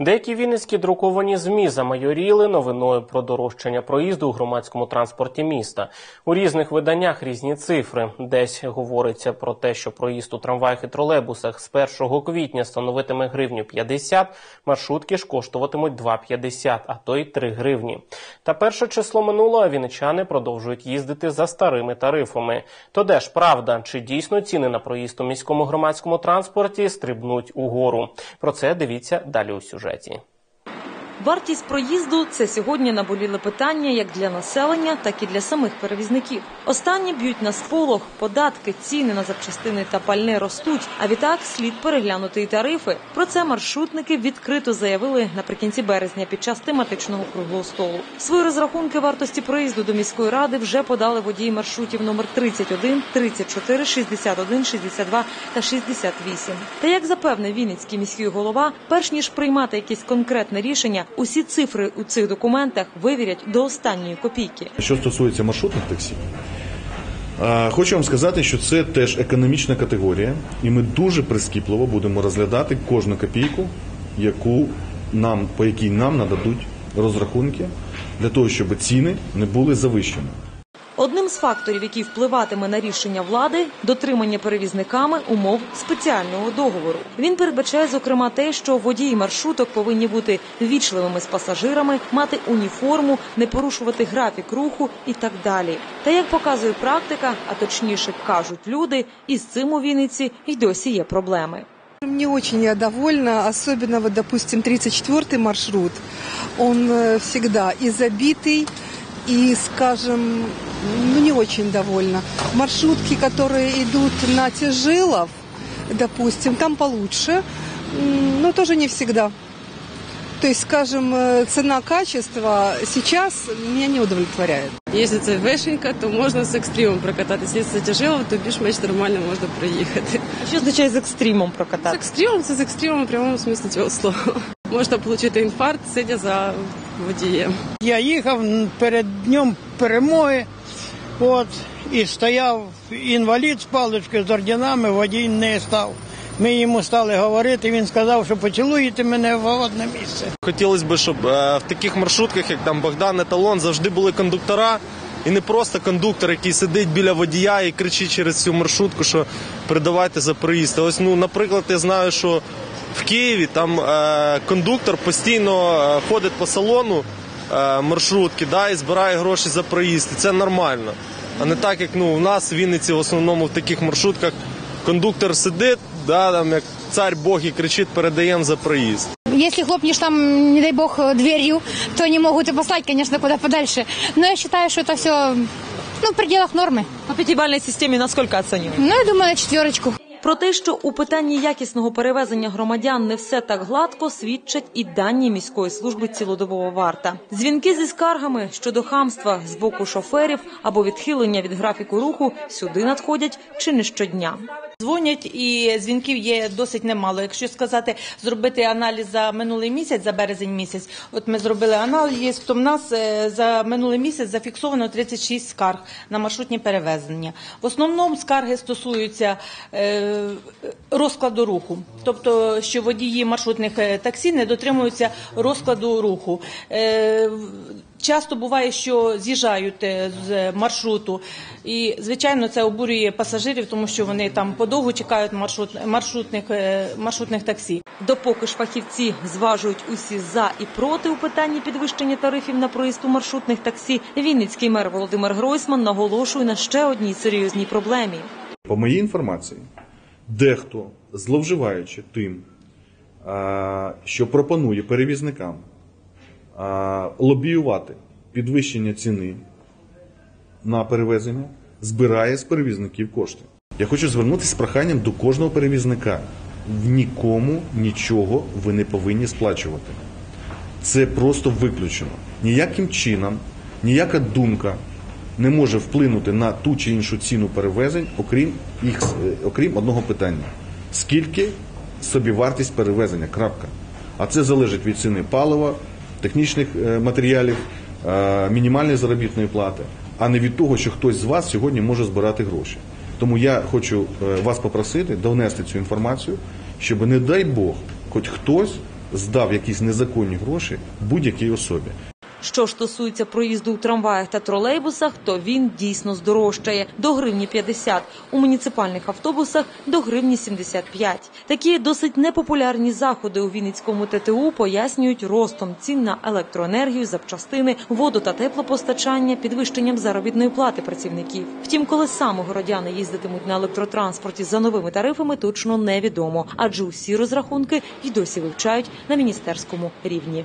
Деякі вінницькі друковані змі замайоріли новиною про дорожчання проїзду у громадському транспорті міста. У різних виданнях різні цифри. Десь говориться про те, що проїзд у трамваях і тролейбусах з 1 квітня становитиме гривню 50, маршрутки ж коштуватимуть 2,50, а то й 3 гривні. Та перше число минуло, а віничани продовжують їздити за старими тарифами. То де ж правда, чи дійсно ціни на проїзд у міському громадському транспорті стрибнуть угору? Про це дивіться далі у сюжеті. Вартість проїзду це сьогодні наболіле питання як для населення, так і для самих перевізників. Останні б'ють на сполох, податки, ціни на запчастини та пальне ростуть. А відтак слід переглянути і тарифи. Про це маршрутники відкрито заявили наприкінці березня під час тематичного круглого столу. Свої розрахунки вартості проїзду до міської ради вже подали водії маршрутів номер 31, 34, 61, 62 та 68. Та як запевнив Вінницький міський голова, перш ніж приймати якесь конкретне рішення, усі цифри у цих документах вивірять до останньої копійки. Що стосується маршрутних таксі, хочу вам сказати, що це теж економічна категорія, і ми дуже прискіпливо будемо розглядати кожну копійку, яку нам, по якій нам нададуть розрахунки, для того, щоб ціни не були завищені. Одним з факторів, який впливатиме на рішення влади, дотримання перевізниками умов спеціального договору. Він передбачає зокрема те, що водії маршруток повинні бути вічливими з пасажирами, мати уніформу, не порушувати графік руху і так далі. Та як показує практика, а точніше кажуть люди, із цим у Вінниці й досі є проблеми. Не очень я довольна, особенно вот, допустим, 34-й маршрут. Он э, всегда и забитый, и, скажем, ну не очень довольна. Маршрутки, которые идут на Тяжилов, допустим, там получше, но тоже не всегда. То есть, скажем, э, цена-качество сейчас меня не удовлетворяет. Якщо це вишенька, то можна з екстримом прокататися. Якщо це тяжело, то більш-менш нормально можна проїхати. Що означає з екстримом З прокатати? екстримом це з екстримом в прямому смислі цього слова. Можна отримати інфаркт, сидя за водієм. Я їхав перед днем перемоги, от, і стояв інвалід з паличкою з орденами, водій не став. Ми йому стали говорити, він сказав, що поцілуєте мене в одне місце. Хотілося б, щоб е, в таких маршрутках, як там Богдан Еталон, завжди були кондуктора. І не просто кондуктор, який сидить біля водія і кричить через цю маршрутку, що передавайте за проїзд. Ось, ну, наприклад, я знаю, що в Києві там е, кондуктор постійно е, ходить по салону е, маршрутки да, і збирає гроші за проїзд. І це нормально. А не так, як ну, у нас в Вінниці в основному в таких маршрутках кондуктор сидить, да, там, як цар Бог і кричить, передаємо за проїзд. Если хлопнешь там, не дай бог, дверью, то они могут и послать, конечно, куда подальше. Но я считаю, что это все ну, в пределах нормы. По п'ятибальній системі наскільки оцінюєте? Ну, я думаю, на четверочку. Про те, що у питанні якісного перевезення громадян не все так гладко, свідчать і дані міської служби цілодобова варта. Дзвінки зі скаргами щодо хамства з боку шоферів або відхилення від графіку руху сюди надходять чи не щодня. Дзвонять і дзвінків є досить немало. Якщо сказати, зробити аналіз за минулий місяць, за березень місяць, от ми зробили аналіз, то в нас е, за минулий місяць зафіксовано 36 скарг на маршрутні перевезення. В основному скарги стосуються е, розкладу руху, тобто, що водії маршрутних е, таксі не дотримуються розкладу руху. Е, Часто буває, що з'їжджають е, з маршруту, і звичайно це обурює пасажирів, тому що вони там подовго чекають маршрут, маршрутних, е, маршрутних таксі. Допоки ж фахівці зважують усі за і проти у питанні підвищення тарифів на проїзд у маршрутних таксі, Вінницький мер Володимир Гройсман наголошує на ще одній серйозній проблемі. По моїй інформації, дехто, зловживаючи тим, що пропонує перевізникам лобіювати підвищення ціни на перевезення, збирає з перевізників кошти. Я хочу звернутися з проханням до кожного перевізника. Нікому нічого ви не повинні сплачувати. Це просто виключено. Ніяким чином, ніяка думка не може вплинути на ту чи іншу ціну перевезень, окрім їх, е, окрім одного питання: скільки собівартість перевезення? Крапка. А це залежить від ціни палива, технічних е, матеріалів, е, мінімальної заробітної плати, а не від того, що хтось з вас сьогодні може збирати гроші. Тому я хочу е, вас попросити донести цю інформацію, щоб, не дай Бог, хоч хтось здав якісь незаконні гроші будь-якій особі. Що стосується проїзду у трамваях та тролейбусах, то він дійсно здорожчає до гривні 50, у муніципальних автобусах до гривні 75. Такі досить непопулярні заходи у Вінницькому ТТУ пояснюють ростом цін на електроенергію, запчастини, воду та теплопостачання, підвищенням заробітної плати працівників. Втім, коли саме городяни їздитимуть на електротранспорті за новими тарифами, точно невідомо, адже усі розрахунки й досі вивчають на міністерському рівні.